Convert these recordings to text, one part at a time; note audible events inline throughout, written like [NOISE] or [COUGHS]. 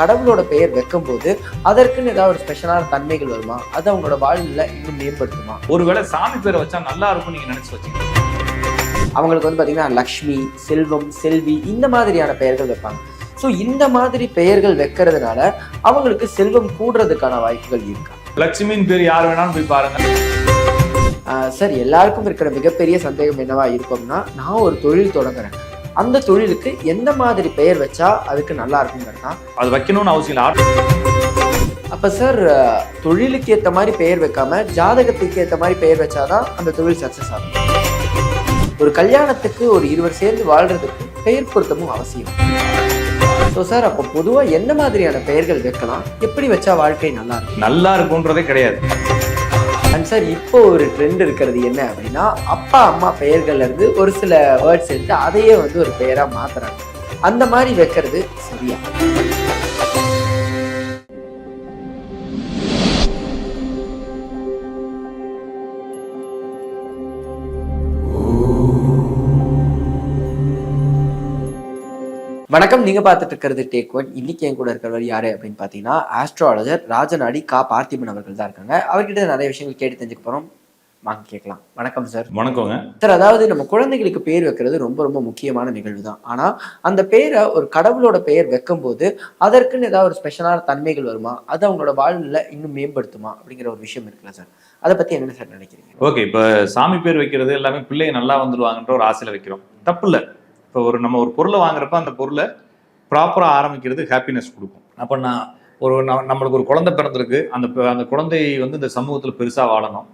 கடவுளோட பெயர் வைக்கும்போது அதற்குன்னு ஏதாவது ஒரு ஸ்பெஷலான தன்மைகள் வருமா? அது அவங்களோட வாழ்வில் இன்னும் மேம்படுத்துமா? ஒருவேளை சாமி பேரை வச்சா நல்லா இருக்கும் நீங்க நினைச்சு வச்சீங்க. அவங்களுக்கு வந்து பார்த்தீங்கன்னா லக்ஷ்மி செல்வம் செல்வி இந்த மாதிரியான பெயர்கள் வைப்பாங்க. ஸோ இந்த மாதிரி பெயர்கள் வைக்கிறதுனால அவங்களுக்கு செல்வம் கூடுறதுக்கான வாய்ப்புகள் இருக்கா? லட்சுமியின் பேர் யார் வேணாலும் போய் பாருங்க. சார் எல்லாருக்கும் இருக்கிற மிகப்பெரிய சந்தேகம் என்னவா இருக்கும்னா நான் ஒரு தொழில் தொடங்குறேன். அந்த தொழிலுக்கு எந்த மாதிரி பெயர் வச்சா அதுக்கு நல்லா இருக்குங்கிறது தான். அது வைக்கணும்னு அவசியம் இல்லை. அப்ப சார் தொழிலுக்கு ஏத்த மாதிரி பெயர் வைக்காம ஜாதகத்துக்கு ஏத்த மாதிரி பெயர் வச்சாதான் அந்த தொழில் சக்சஸ் ஆகும். ஒரு கல்யாணத்துக்கு ஒரு இருவர் சேர்ந்து வாழ்றதுக்கு பெயர் பொருத்தமும் அவசியம். ஸோ சார் அப்போ பொதுவா என்ன மாதிரியான பெயர்கள் வைக்கலாம்? எப்படி வச்சா வாழ்க்கை நல்லா இருக்கும்? நல்லா இருக்கும்ன்றதே கிடையாது. சார் இப்போ ஒரு ட்ரெண்ட் இருக்கிறது என்ன அப்படின்னா அப்பா அம்மா பெயர்கள்ல இருந்து ஒரு சில வேர்ட்ஸ் எடுத்து அதையே வந்து ஒரு பெயரா மாத்துறாங்க. அந்த மாதிரி வைக்கிறது சரியா? வணக்கம். நீங்க பார்த்துட்டு இருக்கிறது டேக் ஒன் இன்னைக்கு என் கூட இருக்கிறவர் யாரு அப்படின்னு பாத்தீங்கன்னா ஆஸ்ட்ராலஜர் ராஜநாடி கா பார்த்திபன் அவர்கள் தான் இருக்காங்க. அவர்கிட்ட நிறைய விஷயங்கள் கேட்டு தெரிஞ்சுக்க போறோம். வாங்க கேட்கலாம். வணக்கம் சார் வணக்கங்க. சார் அதாவது நம்ம குழந்தைகளுக்கு பேர் வைக்கிறது ரொம்ப ரொம்ப முக்கியமான நிகழ்வு தான். ஆனா அந்த பேரை ஒரு கடவுளோட பெயர் வைக்கும்போது அதற்குன்னு ஏதாவது ஒரு ஸ்பெஷலான தன்மைகள் வருமா? அது அவங்களோட வாழ்வில் இன்னும் மேம்படுத்துமா? அப்படிங்கிற ஒரு விஷயம் இருக்குல்ல சார் அதை பத்தி என்ன சார் நினைக்கிறீங்க? ஓகே இப்போ சாமி பேர் வைக்கிறது எல்லாமே பிள்ளைங்க நல்லா வந்துருவாங்கன்ற ஒரு ஆசையில வைக்கிறோம். தப்பு இல்லை. இப்போ ஒரு நம்ம ஒரு பொருளை வாங்குறப்ப அந்த பொருளை ப்ராப்பராக ஆரம்பிக்கிறது ஹாப்பினஸ் கொடுக்கும். அப்போ நான் ஒரு நம்மளுக்கு ஒரு குழந்தை பிறந்திருக்கு. அந்த அந்த குழந்தை வந்து இந்த சமூகத்தில் பெருசாக வாழணும்.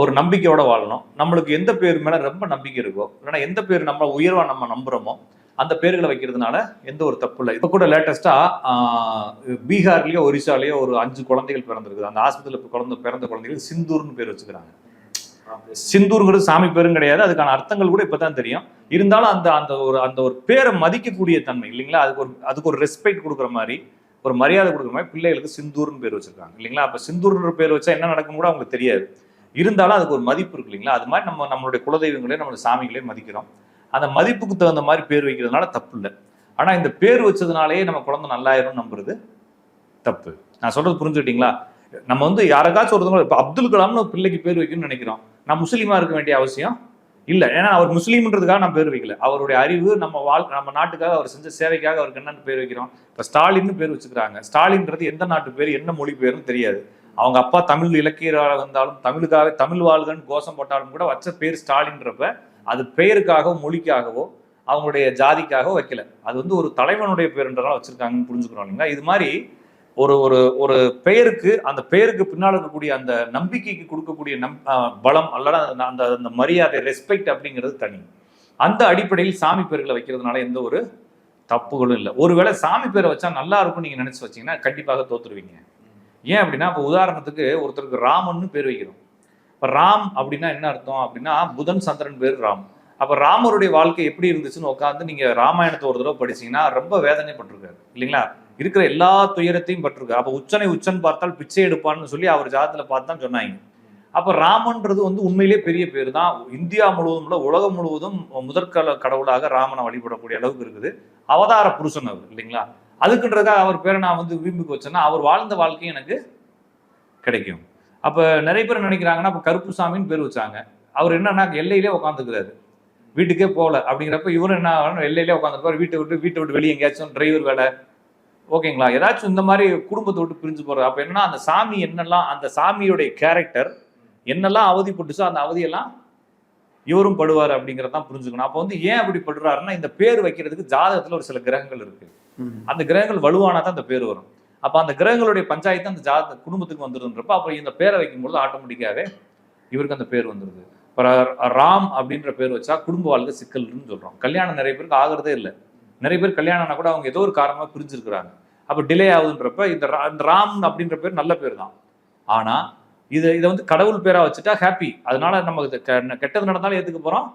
ஒரு நம்பிக்கையோட வாழணும். நம்மளுக்கு எந்த பேர் மேலே ரொம்ப நம்பிக்கை இருக்கோ இல்லைன்னா எந்த பேர் நம்ம உயர்வாக நம்ம நம்புகிறோமோ அந்த பேர்களை வைக்கிறதுனால எந்த ஒரு தப்பு இல்லை. இப்போ கூட லேட்டஸ்ட்டாக பீகார்லேயோ ஒரிசாலேயோ ஒரு அஞ்சு குழந்தைகள் பிறந்திருக்குது. அந்த ஆஸ்பத்திரியில் குழந்தை பிறந்த குழந்தைகள் சிந்தூர்னு பேர் வச்சுக்கிறாங்க. சிந்தூருங்கிறது சாமி பேரும் கிடையாது. அதுக்கான அர்த்தங்கள் கூட இப்பதான் தெரியும். இருந்தாலும் அந்த அந்த ஒரு அந்த ஒரு பேரை மதிக்கக்கூடிய தன்மை இல்லைங்களா? அதுக்கு ஒரு அதுக்கு ஒரு ரெஸ்பெக்ட் கொடுக்குற மாதிரி ஒரு மரியாதை கொடுக்குற மாதிரி பிள்ளைகளுக்கு சிந்தூர்னு பேர் வச்சிருக்காங்க இல்லைங்களா? அப்போ சிந்தூர்ன்ற பேர் வச்சா என்ன நடக்கும் கூட அவங்களுக்கு தெரியாது. இருந்தாலும் அதுக்கு ஒரு மதிப்பு இருக்கு இல்லைங்களா? அது மாதிரி நம்ம நம்மளுடைய குலதெய்வங்களே நம்மளுடைய சாமிகளே மதிக்கிறோம். அந்த மதிப்புக்கு தகுந்த மாதிரி பேர் வைக்கிறதுனால தப்பு இல்லை. ஆனால் இந்த பேர் வச்சதுனாலேயே நம்ம குழந்தை நல்லாயிரும் நம்புறது தப்பு. நான் சொல்றது புரிஞ்சுக்கிட்டீங்களா? நம்ம வந்து யாருக்காச்சும் ஒருத்தவங்க இப்போ அப்துல் கலாம்னு ஒரு பிள்ளைக்கு பேர் வைக்கணும்னு நினைக்கிறோம். நான் முஸ்லீமா இருக்க வேண்டிய அவசியம் இல்லை. ஏன்னா அவர் முஸ்லீம்ன்றதுக்காக நான் பேர் வைக்கல. அவருடைய அறிவு நம்ம வாழ் நம்ம நாட்டுக்காக அவர் செஞ்ச சேவைக்காக அவருக்கு என்னன்னு பேர் வைக்கிறோம்? இப்போ ஸ்டாலின்னு பேர் வச்சுக்கிறாங்க. ஸ்டாலின்றது எந்த நாட்டு பேர் என்ன மொழி பேருன்னு தெரியாது. அவங்க அப்பா தமிழ் இலக்கியராக இருந்தாலும் தமிழுக்காக தமிழ் வாழ்கன்னு கோஷம் போட்டாலும் கூட வச்ச பேர் ஸ்டாலின்றப்ப அது பெயருக்காகவோ மொழிக்காகவோ அவங்களுடைய ஜாதிக்காகவோ வைக்கல. அது வந்து ஒரு தலைவனுடைய பேருன்றதால வச்சிருக்காங்கன்னு புரிஞ்சுக்கிறோம் இல்லைங்களா? இது மாதிரி ஒரு ஒரு ஒரு பெயருக்கு அந்த பெயருக்கு பின்னால் இருக்கக்கூடிய அந்த நம்பிக்கைக்கு கொடுக்கக்கூடிய நம் பலம் அல்லது அந்த- அந்த மரியாதை ரெஸ்பெக்ட் அப்படிங்கிறது தனி. அந்த அடிப்படையில் சாமி பேர்களை வைக்கிறதுனால எந்த ஒரு தப்புகளும் இல்லை. ஒருவேளை சாமி பேரை வச்சா நல்லா இருக்கும்னு நீங்கள் நினச்சி வச்சீங்கன்னா கண்டிப்பாக தோத்துருவீங்க. ஏன் அப்படின்னா இப்போ உதாரணத்துக்கு ஒருத்தருக்கு ராமன்னு பேர் வைக்கிறோம். இப்போ ராம் அப்படின்னா என்ன அர்த்தம் அப்படின்னா புதன் சந்திரன் பேர் ராம். அப்போ ராமருடைய வாழ்க்கை எப்படி இருந்துச்சுன்னு உட்காந்து நீங்கள் ராமாயணத்தை ஒரு தடவை படிச்சீங்கன்னா ரொம்ப வேதனைப்பட்டிருக்காரு. இல்லைங்களா? இருக்கிற எல்லா துயரத்தையும் பட்டிருக்காரு. அப்போ உச்சனை உச்சன் பார்த்தால் பிச்சை எடுப்பான்னு சொல்லி அவர் ஜாதத்தில் பார்த்து தான் சொன்னாங்க. அப்போ ராமன்றது வந்து உண்மையிலே பெரிய பேர் தான் இந்தியா முழுவதும் இல்லை உலகம் முழுவதும் முதற்கால கடவுளாக ராமனை வழிபடக்கூடிய அளவுக்கு இருக்குது. அவதார புருஷன் அவர் இல்லைங்களா? அதுக்குன்றதுக்காக அவர் பேரை நான் வந்து விரும்பிக்கு வச்சேன்னா அவர் வாழ்ந்த வாழ்க்கையும் எனக்கு கிடைக்கும். அப்போ நிறைய பேர் நினைக்கிறாங்கன்னா அப்போ கருப்புசாமின்னு பேர் வச்சாங்க. அவர் என்னன்னா எல்லையிலே உட்காந்துக்கிறாரு வீட்டுக்கே போகல. அப்படிங்கிறப்ப இவரும் என்ன ஆகணும், எல்லையிலே உட்காந்துருப்பார் வீட்டை விட்டு வீட்டை விட்டு வெளியே எங்கேயாச்சும் டிரைவர் வேலை ஓகேங்களா? ஏதாச்சும் இந்த மாதிரி குடும்பத்தை விட்டு பிரிஞ்சு போறது அப்ப என்னன்னா அந்த சாமி என்னெல்லாம் அந்த சாமியுடைய கேரக்டர் என்னெல்லாம் அவதிப்பட்டுச்சோ அந்த அவதியெல்லாம் இவரும் படுவார் அப்படிங்கிறதான் புரிஞ்சுக்கணும். அப்போ வந்து ஏன் அப்படி படுறாருன்னா இந்த பேர் வைக்கிறதுக்கு ஜாதகத்துல ஒரு சில கிரகங்கள் இருக்கு. அந்த கிரகங்கள் வலுவானா தான் அந்த பேர் வரும். அப்ப அந்த கிரகங்களுடைய பஞ்சாயத்து அந்த ஜாத குடும்பத்துக்கு வந்துருன்றப்ப அப்ப இந்த பேரை வைக்கும்போது ஆட்டோமேட்டிக்காவே இவருக்கு அந்த பேர் வந்துருது. இப்போ ராம் அப்படின்ற பேர் வச்சா குடும்ப வாழ்க்கை சிக்கல்னு சொல்றோம். கல்யாணம் நிறைய பேருக்கு ஆகுறதே இல்லை. நிறைய பேர் கல்யாணம் ஆனா கூட அவங்க ஏதோ ஒரு காரணமாக பிரிஞ்சிருக்கிறாங்க. அப்போ டிலே ஆகுதுன்றப்ப இந்த ரா- இந்த ராம் அப்படின்ற பேர் நல்ல பேர் தான். ஆனால் இது இதை வந்து கடவுள் பேராக வச்சுட்டா ஹாப்பி அதனால நம்ம கெட்டது நடந்தாலும் ஏற்றுக்க போகிறோம்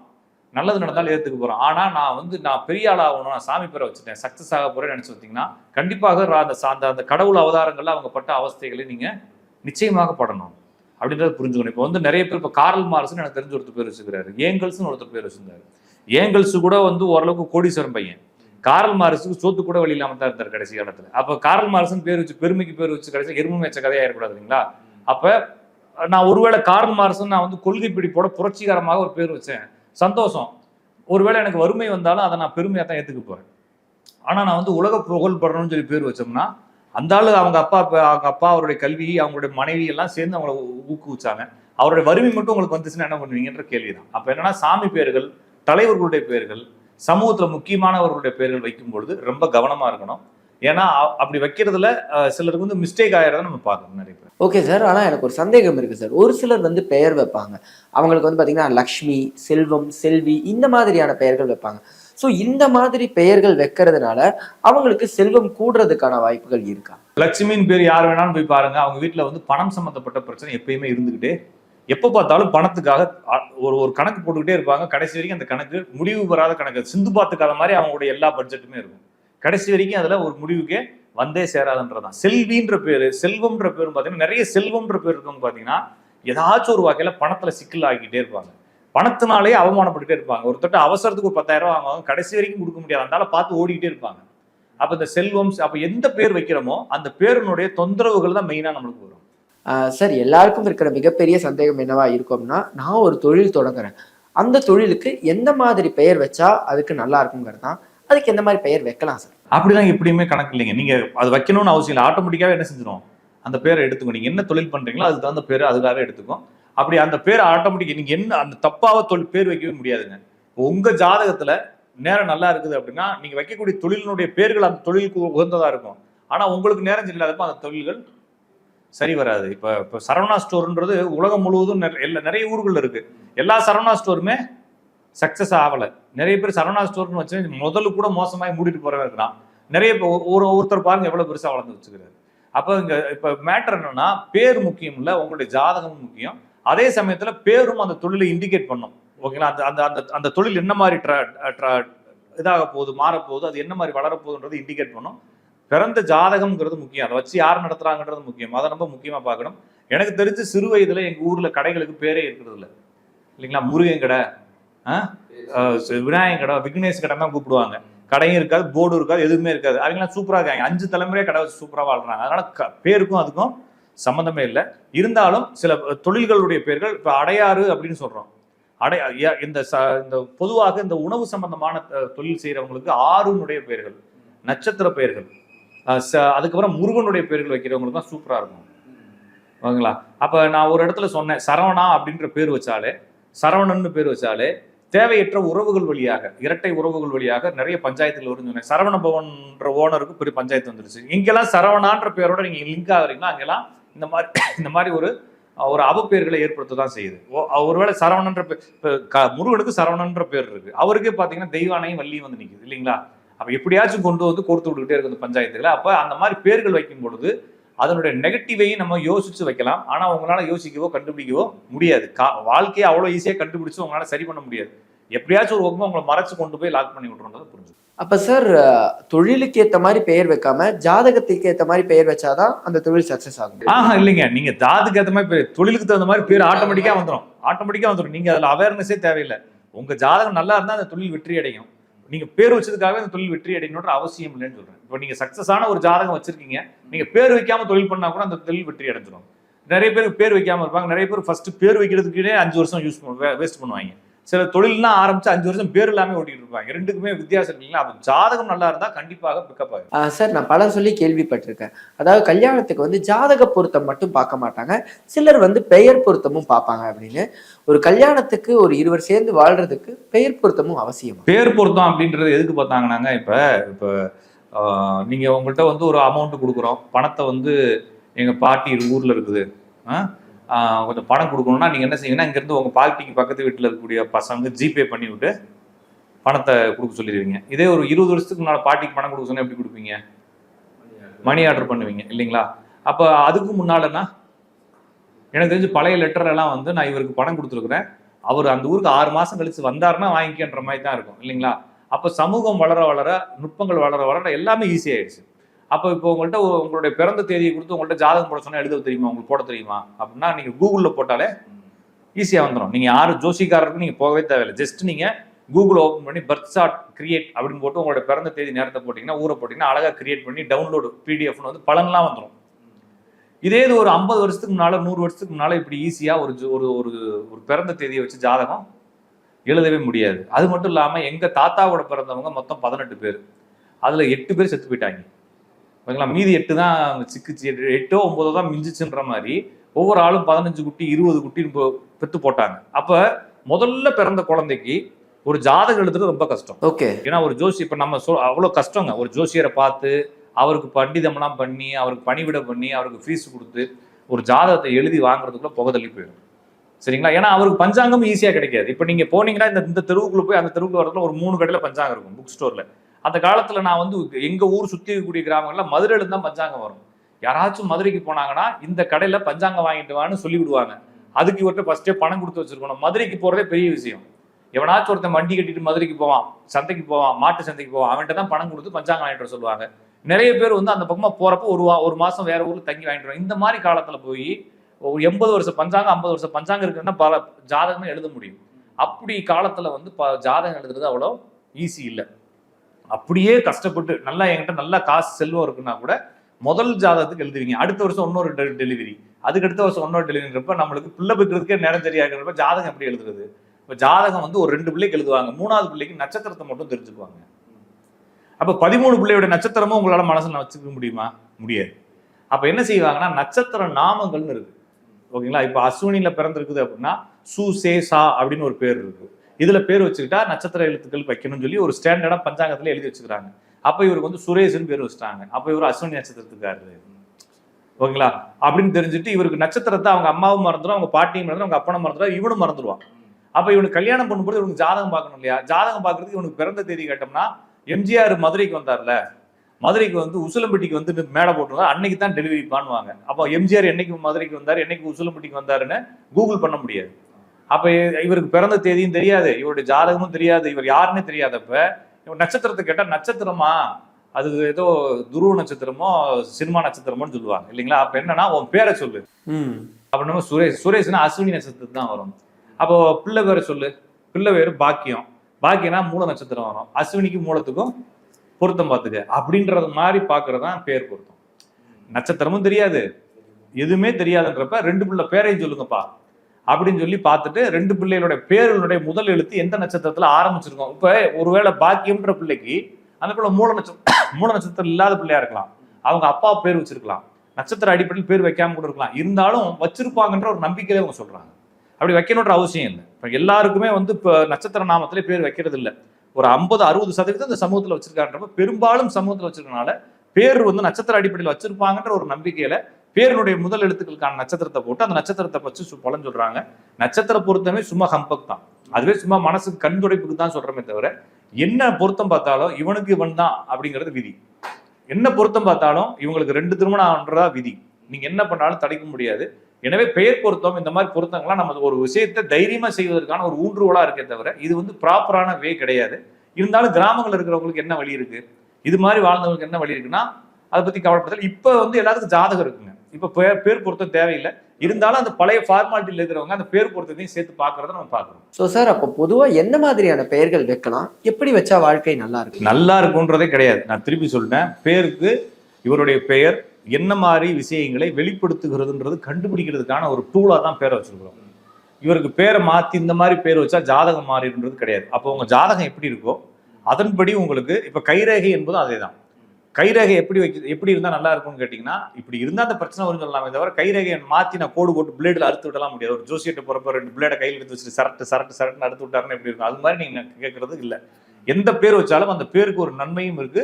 நல்லது நடந்தாலும் ஏற்றுக்க போகிறோம் ஆனால் நான் வந்து நான் பெரிய ஆள் ஆகணும் நான் சாமி பேரை வச்சுட்டேன். சக்ஸஸ் ஆக போகிறேன்னு நினச்சி வந்தீங்கன்னா கண்டிப்பாக அந்த அந்த அந்த கடவுள் அவதாரங்களில் அவங்க பட்ட அவஸ்தைகளை நீங்கள் நிச்சயமாக படணும். அப்படின்றத புரிஞ்சுக்கணும். இப்போ வந்து நிறைய பேர் இப்போ கார்ல் மார்ஸ்னு எனக்கு தெரிஞ்ச ஒருத்தர் பேர் வச்சுக்கிறாரு ஏங்கல்ஸ்னு ஒருத்தர் பேர் வச்சுருந்தாரு. ஏங்கல்ஸ் கூட வந்து ஓரளவுக்கு கோடீஸ்வரன் பையன். காரல் மார்ஸுக்கு சொத்து கூட வழி இல்லாமல் தான் இருந்தார் கடைசி காலத்தில். அப்போ காரல் மார்ஸ்னு பேர் வச்சு பெருமைக்கு பேர் வச்சு கடைசி எருமை வச்ச கதையாக இருக்கக்கூடாது இல்லைங்களா? அப்போ நான் ஒருவேளை காரல் மார்ஸ்னு நான் வந்து கொள்கை பிடிப்போட புரட்சிகரமாக ஒரு பேர் வச்சேன். சந்தோஷம். ஒருவேளை எனக்கு வறுமை வந்தாலும் அதை நான் பெருமையாக தான் ஏற்றுக்க போகிறேன் ஆனால் நான் வந்து உலக புகழ் படணும்னு சொல்லி பேர் வச்சோம்னா அந்த ஆள் அவங்க அப்பா அவங்க அப்பா அவருடைய கல்வி அவங்களுடைய மனைவி எல்லாம் சேர்ந்து அவங்கள ஊக்குவிச்சாங்க. அவருடைய வறுமை மட்டும் உங்களுக்கு வந்துச்சுன்னா என்ன பண்ணுவீங்கன்ற கேள்விதான். அப்போ என்னன்னா சாமி பேர்கள் தலைவர்களுடைய பேர்கள் சமூகத்துல முக்கியமானவர்களுடைய பேர்கள் வைக்கும் பொழுது ரொம்ப கவனமா இருக்கணும். ஏன்னா அப்படி வைக்கிறதுல சிலருக்கு வந்து மிஸ்டேக் ஆயிரத நம்ம பார்க்கணும் நிறைய பேர். ஓகே சார் ஆனால் எனக்கு ஒரு சந்தேகம் இருக்கு சார் ஒரு சிலர் வந்து பெயர் வைப்பாங்க. அவங்களுக்கு வந்து பார்த்தீங்கன்னா லக்ஷ்மி செல்வம் செல்வி இந்த மாதிரியான பெயர்கள் வைப்பாங்க. ஸோ இந்த மாதிரி பெயர்கள் வைக்கிறதுனால அவங்களுக்கு செல்வம் கூடுறதுக்கான வாய்ப்புகள் இருக்கா? லட்சுமியின் பேர் யார் வேணாலும் போய் பாருங்க. அவங்க வீட்ல வந்து பணம் சம்பந்தப்பட்ட பிரச்சனை எப்பயுமே இருந்துகிட்டே எப்போ பார்த்தாலும் பணத்துக்காக ஒரு ஒரு கணக்கு போட்டுக்கிட்டே இருப்பாங்க. கடைசி வரைக்கும் அந்த கணக்கு முடிவு பெறாத கணக்கு. சிந்து பார்த்துக்காத மாதிரி அவங்களுடைய எல்லா பட்ஜெட்டுமே இருக்கும். கடைசி வரைக்கும் அதில் ஒரு முடிவுக்கே வந்தே சேராதுன்றதான் செல்வின்ற பேர் செல்வம்ன்ற பேரும் பார்த்தீங்கன்னா நிறைய செல்வம்ன்ற பேர் இருக்கவங்க பார்த்தீங்கன்னா ஏதாச்சும் ஒரு வகையில் பணத்தில் சிக்கல் ஆகிக்கிட்டே இருப்பாங்க. பணத்தினாலே அவமானப்பட்டுட்டே இருப்பாங்க. ஒருத்தட்ட அவசரத்துக்கு ஒரு பத்தாயிரம் ரூபாய் வாங்குவாங்க. கடைசி வரைக்கும் கொடுக்க முடியாது. அதனால பார்த்து ஓடிக்கிட்டே இருப்பாங்க. அப்போ இந்த செல்வம் அப்போ எந்த பேர் வைக்கிறோமோ அந்த பேருனுடைய தொந்தரவுகள் தான் மெயினாக நம்மளுக்கு வரும். சார் எல்லாருக்கும் இருக்கிற மிகப்பெரிய சந்தேகம் என்னவா இருக்கும்னா நான் ஒரு தொழில் தொடங்குறேன். அந்த தொழிலுக்கு எந்த மாதிரி பெயர் வச்சா அதுக்கு நல்லா இருக்குங்கிறது தான். அதுக்கு எந்த மாதிரி பெயர் வைக்கலாம் சார்? அப்படிலாம் எப்படியுமே கணக்கு இல்லைங்க. நீங்க அது வைக்கணும்னு அவசியம் இல்லை. ஆட்டோமேட்டிக்காவே என்ன செஞ்சிடும் அந்த பேரை எடுத்துக்கும் நீங்க என்ன தொழில் பண்றீங்களோ அதுக்கு தகுந்த பேர் அதுக்காக எடுத்துக்கும் அப்படி அந்த பேர் ஆட்டோமேட்டிக் நீங்க என்ன அந்த தப்பாக தொழில் பேர் வைக்கவே முடியாதுங்க. உங்க ஜாதகத்துல நேரம் நல்லா இருக்குது அப்படின்னா நீங்க வைக்கக்கூடிய தொழிலினுடைய பேர்கள் அந்த தொழிலுக்கு உகந்ததா இருக்கும். ஆனா உங்களுக்கு நேரம் சரியில்லாதப்ப அந்த தொழில்கள் சரி வராது. இப்போ இப்போ சரவணா ஸ்டோர்ன்றது உலகம் முழுவதும் எல்லா- நிறைய ஊர்கள் இருக்கு. எல்லா சரவணா ஸ்டோருமே சக்சஸ் ஆகலை. நிறைய பேர் சரவணா ஸ்டோர்னு வச்சு முதல்ல கூட மோசமாக மூடிட்டு போறவன் இருக்கிறான் நிறைய ஒரு- ஒருத்தர் பாருங்க எவ்வளோ பெருசாக வளர்ந்து வச்சுக்கிறாரு. அப்போ இங்கே இப்போ மேட்டர் என்னன்னா பேர் முக்கியம் இல்லை உங்களுடைய ஜாதகமும் முக்கியம். அதே சமயத்தில் பேரும் அந்த தொழிலை இண்டிகேட் பண்ணும். ஓகேங்களா? அந்த அந்த அந்த அந்த தொழில் என்ன மாதிரி ட்ரா ட்ரா இதாக போகுது மாறப்போகுது அது என்ன மாதிரி வளரப்போகுதுன்றது இண்டிகேட் பண்ணும். பிறந்த ஜாதகம்ங்கிறது முக்கியம். அதை வச்சு யார் நடத்துறாங்கன்றது முக்கியம். அதை நம்ம முக்கியமாக பார்க்கணும். எனக்கு தெரிஞ்சு சிறு வயதில் எங்கள் ஊரில் கடைகளுக்கு பேரே இருக்கிறது இல்லை. இல்லைங்களா? முருகன் கடை ஆ? விநாயகர் கடை விக்னேஷ் கடை தான் கூப்பிடுவாங்க. கடையும் இருக்காது போர்டும் இருக்காது எதுவுமே இருக்காது. அவங்களாம் சூப்பராக இருக்காங்க. அஞ்சு தலைமுறையா கடை வச்சு சூப்பராக வாழ்றாங்க. அதனால க- பேருக்கும் அதுக்கும் சம்மந்தமே இல்லை. இருந்தாலும் சில தொழில்களுடைய பேர்கள் இப்போ அடையாறு அப்படின்னு சொல்கிறோம் அடை இந்த ச- இந்த பொதுவாக இந்த உணவு சம்பந்தமான தொழில் செய்கிறவங்களுக்கு ஆறுனுடைய பெயர்கள் நட்சத்திர பெயர்கள் அதுக்கப்புறம் முருகனுடைய பேர்கள் வைக்கிறவங்களுக்கு தான் சூப்பராக இருக்கும். ஓகேங்களா? அப்போ நான் ஒரு இடத்துல சொன்னேன் சரவணா அப்படின்ற பேர் வச்சாலே சரவணன்னு பேர் வச்சாலே தேவையற்ற உறவுகள் வழியாக இரட்டை உறவுகள் வழியாக நிறைய பஞ்சாயத்தில் வரும்னு சொன்னேன். சரவண பவன்ற ஓனருக்கு பெரிய பஞ்சாயத்து வந்துருச்சு. இங்கெல்லாம் சரவணான்ற பேரோட நீங்கள் லிங்க் ஆகுறீங்களா அங்கெல்லாம் இந்த மாதிரி இந்த மாதிரி ஒரு ஒரு அவப்பேர்களை ஏற்படுத்த தான் செய்யுது. ஓ- ஒருவேளை சரவணன்ற பேர் க- முருகனுக்கு சரவணன்ற பேர் இருக்கு. அவருக்கே பார்த்தீங்கன்னா தெய்வானையும் வள்ளியும் வந்து நிற்குது இல்லைங்களா? அப்ப எப்படியாச்சும் கொண்டு வந்து கோர்த்து விட்டுக்கிட்டே இருக்கு இந்த பஞ்சாயத்துல அப்ப அந்த மாதிரி பேர்கள் வைக்கும் பொழுது அதனுடைய நெகட்டிவையும் நம்ம யோசிச்சு வைக்கலாம். ஆனா உங்களால யோசிக்கவோ கண்டுபிடிக்கவோ முடியாது. கா- வாழ்க்கையை அவ்வளவு ஈஸியா கண்டுபிடிச்சு உங்களால சரி பண்ண முடியாது. எப்படியாச்சும் ஒரு பக்கமா உங்களை மறைச்சு கொண்டு போய் லாக் பண்ணி விட்டுறதை புரிஞ்சு அப்ப சார் தொழிலுக்கு ஏத்த மாதிரி பெயர் வைக்காம ஜாதகத்துக்கு ஏத்த மாதிரி பெயர் வச்சாதான் அந்த தொழில் சக்சஸ் ஆகும். ஆஹா இல்லைங்க. நீங்க ஜாதுக்கு ஏத்த மாதிரி தொழிலுக்கு தகுந்த மாதிரி பேர் ஆட்டோமேட்டிக்கா வந்துடும் ஆட்டோமேட்டிக்கா வந்துடும் நீங்க அதுல அவேர்னஸே தேவையில்லை. உங்க ஜாதகம் நல்லா இருந்தா அந்த தொழில் வெற்றி அடையும் நீங்க பேர் வச்சதுக்காகவே அந்த தொழில் வெற்றி அடையணுன்ற அவசியம் இல்லைன்னு சொல்றேன். இப்போ நீங்க சக்சஸ் ஆன ஒரு ஜாதகம் வச்சிருக்கீங்க நீங்க பேர் வைக்காம தொழில் பண்ணா கூட அந்த தொழில் வெற்றி அடைஞ்சிடும் நிறைய பேர் பேர் வைக்காம இருப்பாங்க. நிறைய பேர் ஃபர்ஸ்ட் பேர் வைக்கிறதுக்குனே அஞ்சு வருஷம் யூஸ் வேஸ்ட் பண்ணுவாங்க. சில தொழில்லாம் ஆரம்பிச்சு அஞ்சு வருஷம் பேர் இல்லாம ஓட்டிட்டு இருப்பாங்க. ரெண்டுக்குமே வித்தியாசம் இல்லைங்களா? அப்ப ஜாதகம் நல்லா இருந்தா கண்டிப்பாக பிக்கப் ஆகும் சார் நான் பல சொல்லி கேள்விப்பட்டிருக்கேன். அதாவது கல்யாணத்துக்கு வந்து ஜாதக பொருத்தம் மட்டும் பார்க்க மாட்டாங்க. சிலர் வந்து பெயர் பொருத்தமும் பார்ப்பாங்க அப்படின்னு. ஒரு கல்யாணத்துக்கு ஒரு இருவர் சேர்ந்து வாழ்றதுக்கு பெயர் பொருத்தமும் அவசியமா. பேர் பொருத்தம் அப்படின்றது எதுக்கு பார்த்தாங்கன்னாங்க இப்போ இப்போ நீங்க உங்கள்கிட்ட வந்து ஒரு அமௌண்ட் கொடுக்குறோம். பணத்தை வந்து எங்க பாட்டி ஊர்ல இருக்குது. கொஞ்சம் பணம் கொடுக்கணும்னா நீங்கள் என்ன செய்வீங்கன்னா இங்கேருந்து உங்கள் பார்ட்டிக்கு பக்கத்து வீட்டில் இருக்கக்கூடிய பசங்க ஜிபே பண்ணி விட்டு பணத்தை கொடுக்க சொல்லிடுவீங்க. இதே ஒரு இருபது வருஷத்துக்கு முன்னால் பாட்டிக்கு பணம் கொடுக்க சொன்னால் எப்படி கொடுப்பீங்க? மணி ஆர்டர் பண்ணுவீங்க இல்லைங்களா? அப்போ அதுக்கு முன்னாலன்னா எனக்கு தெரிஞ்சு பழைய லெட்டர் எல்லாம் வந்து நான் இவருக்கு பணம் கொடுத்துருக்குறேன். அவர் அந்த ஊருக்கு ஆறு மாதம் கழித்து வந்தாருன்னா வாங்கிக்கன்ற மாதிரி தான் இருக்கும் இல்லைங்களா? அப்போ சமூகம் வளர வளர நுட்பங்கள் வளர வளர எல்லாமே ஈஸியாகிடுச்சு ஆயிடுச்சு. அப்போ இப்போ உங்கள்கிட்ட உங்களுடைய பிறந்த தேதியை கொடுத்து உங்கள்கிட்ட ஜாதகம் போட சொன்னால் எழுத தெரியுமா? உங்களுக்கு போட தெரியுமா? அப்படின்னா நீங்கள் கூகுளில் போட்டாலே ஈஸியாக வந்துடும் நீங்கள் யாரும் ஜோசிக்காரருக்கு நீங்கள் போகவே தேவையில்லை. ஜஸ்ட் நீங்கள் கூகுள் ஓப்பன் பண்ணி பர்த் சார்ட் கிரியேட் அப்படின்னு போட்டு உங்களோட பிறந்த தேதி நேரத்தை போட்டிங்கன்னா ஊரை போட்டிங்கன்னா அழகாக கிரியேட் பண்ணி டவுன்லோடு பிடிஎஃப்னு வந்து பலன்லாம் வந்துடும் இதே இது ஒரு ஐம்பது வருஷத்துக்கு முன்னால் நூறு வருஷத்துக்கு முன்னால் இப்படி ஈஸியாக ஒரு ஜோ- ஒரு ஒரு ஒரு பிறந்த தேதியை வச்சு ஜாதகம் எழுதவே முடியாது. அது மட்டும் இல்லாமல் எங்கள் தாத்தாவோட பிறந்தவங்க மொத்தம் பதினெட்டு பேர். அதில் எட்டு பேர் செத்து போயிட்டாங்க. ஓகேங்களா மீதி எட்டு தான் சிக்கிச்சு. எட்டு- எட்டோ ஒன்பதோ தான் மிஞ்சிச்சுன்ற மாதிரி ஒவ்வொரு ஆளும் பதினஞ்சு குட்டி இருபது குட்டி பெற்று போட்டாங்க. அப்போ முதல்ல பிறந்த குழந்தைக்கு ஒரு ஜாதகம் எழுதுறது ரொம்ப கஷ்டம். ஓகே. ஏன்னா ஒரு ஜோசி இப்போ நம்ம சொல் அவ்வளோ கஷ்டங்க. ஒரு ஜோசியரை பார்த்து அவருக்கு பண்டிதம்லாம் பண்ணி அவருக்கு பணிவிட பண்ணி அவருக்கு ஃபீஸ் கொடுத்து ஒரு ஜாதகத்தை எழுதி வாங்குறதுக்குள்ள புகை தள்ளி போயிடும். சரிங்களா? ஏன்னா அவருக்கு பஞ்சாங்கம் ஈஸியாக கிடைக்காது. இப்போ நீங்கள் போனீங்கன்னா இந்த இந்த தெருவுக்குள்ள போய் அந்த தெருவுக்கு வரதுல ஒரு மூணு கடையில் பஞ்சாங்கம் இருக்கும். புக் ஸ்டோரில் அந்த காலத்தில் நான் வந்து எங்கள் ஊர் சுற்றி இருக்கக்கூடிய கிராமங்களில் மதுரையில் தான் பஞ்சாங்கம் வரும். யாராச்சும் மதுரைக்கு போனாங்கன்னா இந்த கடையில் பஞ்சாங்கம் வாங்கிட்டு வான்னு சொல்லி விடுவாங்க அதுக்கு இவர்கிட்ட ஃபஸ்ட்டே பணம் கொடுத்து வச்சிருக்கணும். மதுரைக்கு போகிறதே பெரிய விஷயம். எவனாச்சும் ஒருத்தன் வண்டி கட்டிட்டு மதுரைக்கு போவான் சந்தைக்கு போவான் மாட்டு சந்தைக்கு போவான் அவன்கிட்ட தான் பணம் கொடுத்து பஞ்சாங்கம் வாங்கிட்டு வர சொல்லுவாங்க. நிறைய பேர் வந்து அந்த பக்கமாக போகிறப்போ ஒரு வா ஒரு மாதம் வேற ஊரில் தங்கி வாங்கிட்டு இந்த மாதிரி காலத்தில் போய் ஒரு எண்பது வருஷம் பஞ்சாங்கம் ஐம்பது வருஷம் பஞ்சாங்கம் இருக்குன்னா பல ஜாதகமே எழுத முடியும். அப்படி காலத்தில் வந்து ப ஜாதகம் எழுதுறது அவ்வளோ ஈஸி இல்லை. அப்படியே கஷ்டப்பட்டு நல்லா என்கிட்ட நல்லா காசு செல்வம் இருக்குன்னா கூட முதல் ஜாதகத்துக்கு எழுதுவீங்க. அடுத்த வருஷம் இன்னொரு டெலிவரி. அதுக்கு அடுத்த வருஷம் இன்னொரு டெலிவரிங்கிறப்ப நம்மளுக்கு பிள்ளை பெக்கிறதுக்கே நேரம் தெரியாதுன்றப்ப ஜாதகம் எப்படி எழுதுறது? இப்போ ஜாதகம் வந்து ஒரு ரெண்டு பிள்ளைக்கு எழுதுவாங்க. மூணாவது பிள்ளைக்கு நட்சத்திரத்தை மட்டும் தெரிஞ்சுக்குவாங்க. அப்போ பதிமூணு பிள்ளையோட நட்சத்திரமும் உங்களால் மனசில் வச்சுக்க முடியுமா? முடியாது. அப்போ என்ன செய்வாங்கன்னா நட்சத்திர நாமங்கள்னு இருக்கு. ஓகேங்களா? இப்போ அஸ்வினியில் பிறந்திருக்குது அப்படின்னா சு சே சா அப்படின்னு ஒரு பேர் இருக்குது இதுல பேர் வச்சுக்கிட்டா நட்சத்திர எழுத்துக்கள் வைக்கணும்னு சொல்லி ஒரு ஸ்டாண்டர்டா பஞ்சாங்கத்துல எழுதி வச்சுக்கிறாங்க. அப்ப இவருக்கு வந்து சுரேஷ்னு பேர் வச்சுட்டாங்க. அப்ப இவர் அஸ்வினி நட்சத்திரத்துக்காரு ஓகேங்களா? அப்படின்னு தெரிஞ்சுட்டு இவருக்கு நட்சத்திரத்தை அவங்க அம்மாவும் மறந்துடும் அவங்க பாட்டியும் மறந்துடும் அவங்க அப்பனும் மறந்துடும் இவனும் மறந்துடுவான் அப்ப இவனுக்கு கல்யாணம் பண்ணும்போது இவனுக்கு ஜாதகம் பார்க்கணும் இல்லையா? ஜாதகம் பார்க்கறதுக்கு இவனுக்கு பிறந்த தேதி கேட்டோம்னா எம்ஜிஆர் மதுரைக்கு வந்தார்ல மதுரைக்கு வந்து உசிலம்பட்டிக்கு வந்து மேடை போட்டுருந்தா அன்னைக்கு தான் டெலிவரி பண்ணுவாங்க அப்போ எம்ஜிஆர் என்னைக்கு மதுரைக்கு வந்தார் என்னைக்கு உசிலம்பட்டிக்கு வந்தாருன்னு கூகுள் பண்ண முடியாது. அப்ப இவருக்கு பிறந்த தேதியும் தெரியாது இவருடைய ஜாதகமும் தெரியாது இவர் யாருன்னு தெரியாதப்ப இவர் நட்சத்திரத்தை கேட்டா நட்சத்திரமா? அது ஏதோ துருவ நட்சத்திரமோ சினிமா நட்சத்திரமோன்னு சொல்லுவாங்க இல்லைங்களா? அப்ப என்னன்னா உன் பேரை சொல்லு. அப்படின்னா சுரேஷ் சுரேஷ்னா அஸ்வினி நட்சத்திரத்துக்கு தான் வரும். அப்போ பிள்ளை பேரை சொல்லு. பிள்ளை பேரு பாக்கியம். பாக்கியம்னா மூல நட்சத்திரம் வரும். அஸ்வினிக்கு மூலத்துக்கும் பொருத்தம் பார்த்துக்க அப்படின்றது மாதிரி பார்க்கறது தான் பேர் பொருத்தம். நட்சத்திரமும் தெரியாது. எதுவுமே தெரியாதுன்றப்ப ரெண்டு பிள்ளை பேரையும் சொல்லுங்கப்பா. அப்படின்னு சொல்லி பார்த்துட்டு ரெண்டு பிள்ளைகளுடைய பேர்களுடைய முதல் எழுத்து எந்த நட்சத்திரத்துல ஆரம்பிச்சிருக்கோம்? இப்ப ஒருவேளை பாக்கியம்ன்ற பிள்ளைக்கு அந்த பிள்ளை மூல நட்சத்திரம் [COUGHS] மூல நட்சத்திரம் இல்லாத பிள்ளையா இருக்கலாம். அவங்க அப்பா பேர் வச்சிருக்கலாம். நட்சத்திர அடிப்படையில் பேர் வைக்காம கூட இருக்கலாம். இருந்தாலும் வச்சிருப்பாங்கன்ற ஒரு நம்பிக்கையில அவங்க சொல்றாங்க. அப்படி வைக்கணுன்ற அவசியம் இல்லை. இப்போ எல்லாருக்குமே வந்து இப்போ நட்சத்திர நாமத்திலே பேர் வைக்கிறது இல்லை. ஒரு ஐம்பது அறுபது சதவீதம் இந்த சமூகத்தில் வச்சிருக்காங்கன்றப்ப பெரும்பாலும் சமூகத்தில் வச்சிருக்கனால பேர் வந்து நட்சத்திர அடிப்படையில் வச்சிருப்பாங்கன்ற ஒரு நம்பிக்கையில பேருடைய முதல் எழுத்துக்களுக்கான நட்சத்திரத்தை போட்டு அந்த நட்சத்திரத்தை பற்றி சு- பலன் சொல்றாங்க. நட்சத்திர பொருத்தமே சும்மா ஹம்பக் தான். அதுவே சும்மா மனசுக்கு கண் துடைப்புக்கு தான் சொல்றமே தவிர என்ன பொருத்தம் பார்த்தாலும் இவனுக்கு இவன் தான் அப்படிங்கிறது விதி. என்ன பொருத்தம் பார்த்தாலும் இவங்களுக்கு ரெண்டு திருமணம் ஆகுன்றதா விதி. நீங்க என்ன பண்ணாலும் தடைக்க முடியாது. எனவே பெயர் பொருத்தம் இந்த மாதிரி பொருத்தங்கள்லாம் நம்ம ஒரு விஷயத்தை தைரியமா செய்வதற்கான ஒரு ஊன்றுகோலா இருக்கே தவிர இது வந்து ப்ராப்பரான வே கிடையாது. இருந்தாலும் கிராமங்கள் இருக்கிறவங்களுக்கு என்ன வழி இருக்கு? இது மாதிரி வாழ்ந்தவங்களுக்கு என்ன வழி இருக்குன்னா அதை பத்தி கவலைப்படுத்தல இப்ப வந்து எல்லாத்துக்கும் ஜாதகம் இருக்குங்க. இப்ப பேர் பேர் பொருத்தம் தேவையில்லை. இருந்தாலும் அந்த பழைய ஃபார்மாலிட்டியில் இருக்கிறவங்க அந்த பேர் பொருத்தத்தையும் சேர்த்து பார்க்கறத நம்ம பார்க்கறோம். ஸோ சார் அப்போ பொதுவா என்ன மாதிரியான பெயர்கள் வைக்கலாம்? எப்படி வச்சா வாழ்க்கை நல்லா இருக்கும்? நல்லா இருக்குன்றதே கிடையாது. நான் திருப்பி சொல்லிட்டேன் பேருக்கு இவருடைய பெயர் என்ன மாதிரி விஷயங்களை வெளிப்படுத்துகிறதுன்றது கண்டுபிடிக்கிறதுக்கான ஒரு டூலா தான் பேரை வச்சிருக்கிறோம். இவருக்கு பேரை மாத்தி இந்த மாதிரி பேர் வச்சா ஜாதகம் மாறிடுன்றது கிடையாது. அப்போ உங்க ஜாதகம் எப்படி இருக்கோ அதன்படி உங்களுக்கு இப்ப கைரேகை என்பதும் அதே தான் கைரேகை எப்படி வைக்க எப்படி இருந்தா நல்லா இருக்கும்னு கேட்டீங்கன்னா இப்படி இருந்தா அந்த பிரச்சனை வரும்னு சொல்லலாமே தவிர கைரேகையை மாத்தி நான் கோடு போட்டு பிளேடில் அறுத்து விடலாம் முடியாது. ஒரு ஜோசியத்தை போறப்ப ரெண்டு பிளேடை கையில் எடுத்து வச்சுட்டு சரட்டு சரட்டு சரட்டுன்னு அறுத்து விட்டாருன்னு எப்படி இருக்கும்? அது மாதிரி நீங்க கேட்கறது இல்ல. எந்த பேர் வச்சாலும் அந்த பேருக்கு ஒரு நன்மையும் இருக்கு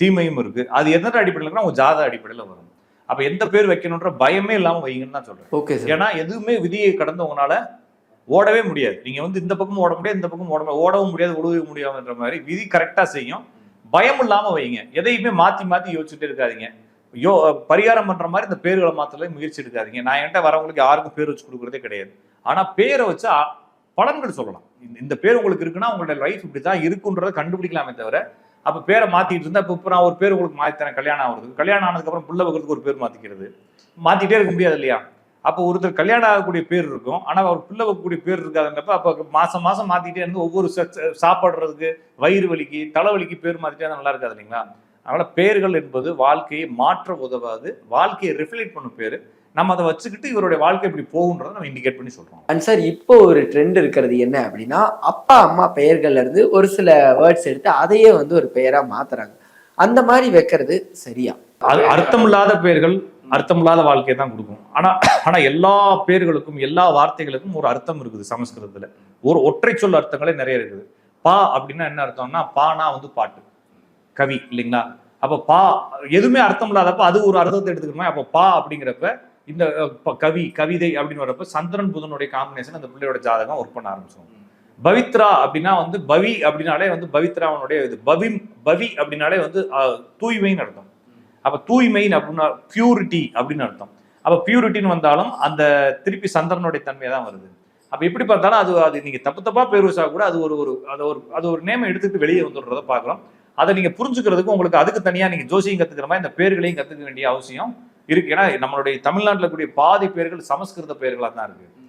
தீமையும் இருக்கு. அது எந்த அடிப்படையில் இருக்குன்னா ஜாத அடிப்படையில் வரும். அப்ப எந்த பேர் வைக்கணுன்ற பயமே இல்லாம வைங்கன்னு தான் சொல்றேன். ஓகே ஏன்னா எதுவுமே விதியை கடந்து உங்களால ஓடவே முடியாது. நீங்க வந்து இந்த பக்கம் ஓட முடியாது இந்த பக்கம் ஓட முடியாது. ஓடவும் முடியாது ஒழுகவும் முடியாதுன்ற மாதிரி விதி கரெக்டா செய்யும். பயம் இல்லாம வைங்க. எதையுமே மாத்தி மாத்தி யோசிச்சுட்டே இருக்காதீங்க. யோ பரிகாரம் பண்ற மாதிரி இந்த பேர்களை மாத்தல முயற்சி எடுக்காதீங்க. நான் என்கிட்ட வரவங்களுக்கு யாருக்கும் பேர் வச்சு கொடுக்குறதே கிடையாது. ஆனா பேரை வச்சா பலன்கள் சொல்லலாம். இந்த- இந்த பேர் உங்களுக்கு இருக்குன்னா உங்களோட லைஃப் இப்படிதான் இருக்குன்றதை கண்டுபிடிக்கலாமே தவிர அப்ப பேரை மாத்திட்டு இருந்தா இப்போ இப்ப நான் ஒரு பேர் உங்களுக்கு மாத்தி தரேன் கல்யாணம் ஆகுறதுக்கு. கல்யாணம் ஆனதுக்கு அப்புறம் புள்ள வைக்கிறதுக்கு ஒரு பேர் மாத்திக்கிறது. மாத்திட்டே இருக்க முடியாது இல்லையா? அப்போ ஒருத்தர் கல்யாணம் ஆகக்கூடிய பேர் இருக்கும். ஆனா அவர் பிள்ளை வைக்கக்கூடிய பேர் இருக்காதுன்றப்ப அப்போ மாசம் மாசம் மாத்திட்டே இருந்து ஒவ்வொரு சாப்பிடுறதுக்கு வயிறு வலிக்கு தலைவலிக்கு பேர் இருந்தா நல்லா இருக்காது இல்லைங்களா? அதனால பேர்கள் என்பது வாழ்க்கையை மாற்ற உதவாது. வாழ்க்கையை ரிஃப்ளெக்ட் பண்ணும் பேரு. நம்ம அதை வச்சுக்கிட்டு இவருடைய வாழ்க்கை இப்படி போகுன்றதை நம்ம இண்டிகேட் பண்ணி சொல்றோம். அண்ட் சார் இப்போ ஒரு ட்ரெண்ட் இருக்கிறது என்ன அப்படின்னா அப்பா அம்மா பெயர்கள்ல இருந்து ஒரு சில வேர்ட்ஸ் எடுத்து அதையே வந்து ஒரு பெயரா மாத்துறாங்க. அந்த மாதிரி வைக்கிறது சரியா? அது அர்த்தமில்லாத பேர்கள் அர்த்தமில்லாத வாழ்க்கையை தான் கொடுக்கும். ஆனா ஆனா எல்லா பேர்களுக்கும் எல்லா வார்த்தைகளுக்கும் ஒரு அர்த்தம் இருக்குது சமஸ்கிருதத்துல. ஒரு ஒற்றை சொல் அர்த்தங்களே நிறைய இருக்குது. பா அப்படின்னா என்ன அர்த்தம்னா பானா வந்து பாட்டு. கவி இல்லைங்களா? அப்ப பா எதுவுமே அர்த்தம் இல்லாதப்ப அது ஒரு அர்த்தத்தை எடுத்துக்கணுமா? அப்போ பா அப்படிங்கிறப்ப இந்த கவி கவிதை அப்படின்னு வரப்ப சந்திரன் புதனுடைய காம்பினேஷன் அந்த பிள்ளையோட ஜாதகம் ஒர்க் பண்ண ஆரம்பிச்சிடும் பவித்ரா அப்படின்னா வந்து பவி அப்படின்னாலே வந்து பவித்ராவனுடைய இது பவிம் பவி அப்படின்னாலே வந்து தூய்மைன்னு அர்த்தம். அப்போ தூய்மைன்னு அப்படின்னா பியூரிட்டி அப்படின்னு அர்த்தம். அப்போ பியூரிட்டின்னு வந்தாலும் அந்த திருப்பி சந்திரனுடைய தன்மையை தான் வருது. அப்போ எப்படி பார்த்தாலும் அது அது நீங்கள் தப்பு தப்பாக பேர் வச்சா கூட அது ஒரு ஒரு அது ஒரு அது ஒரு நேமை எடுத்துட்டு வெளியே வந்துடுறத பார்க்குறோம். அதை நீங்கள் புரிஞ்சுக்கிறதுக்கு உங்களுக்கு அதுக்கு தனியாக நீங்கள் ஜோசியம் கற்றுக்கிற மாதிரி இந்த பேர்களையும் கற்றுக்க வேண்டிய அவசியம் இருக்கு. ஏன்னா நம்மளுடைய தமிழ்நாட்டில் கூடிய பாதி பேர்கள் சமஸ்கிருத பேர்களாக தான் இருக்குது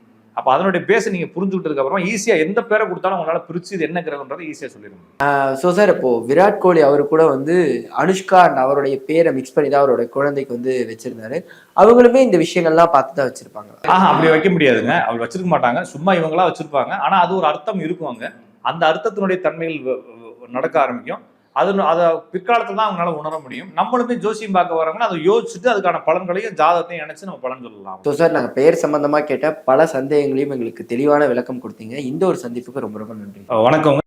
அப்ப அதனுடைய பேச நீங்க புரிஞ்சுக்கிட்டதுக்கு அப்புறம் ஈஸியா எந்த பேரை கொடுத்தாலும் உங்களால பிரிச்சு இது என்ன கிரகன்றதை ஈஸியா சொல்லிடுங்க ஸோ சார் இப்போ விராட் கோலி அவர் கூட வந்து அனுஷ்கா அவருடைய பேரை மிக்ஸ் பண்ணி தான் அவருடைய குழந்தைக்கு வந்து வச்சிருந்தாரு. அவங்களுமே இந்த விஷயங்கள்லாம் பார்த்து தான் வச்சிருப்பாங்க. ஆஹா அப்படி வைக்க முடியாதுங்க. அப்படி வச்சிருக்க மாட்டாங்க. சும்மா இவங்களா வச்சிருப்பாங்க. ஆனா அது ஒரு அர்த்தம் இருக்கும் அங்க. அந்த அர்த்தத்தினுடைய வ- நடக்க ஆரம்பிக்கும். அது அதை பிற்காலத்துல தான் அவங்களால உணர முடியும். நம்மளுமே ஜோசியம் பார்க்க வரவங்க அதை யோசிச்சுட்டு அதுக்கான பலன்களையும் ஜாதகத்தையும் இணைச்சு நம்ம பலன் சொல்லலாம். ஸோ சார் நாங்கள் பெயர் சம்பந்தமா கேட்ட பல சந்தேகங்களையும் எங்களுக்கு தெளிவான விளக்கம் கொடுத்தீங்க. இந்த ஒரு சந்திப்புக்கு ரொம்ப ரொம்ப நன்றி. வணக்கங்க.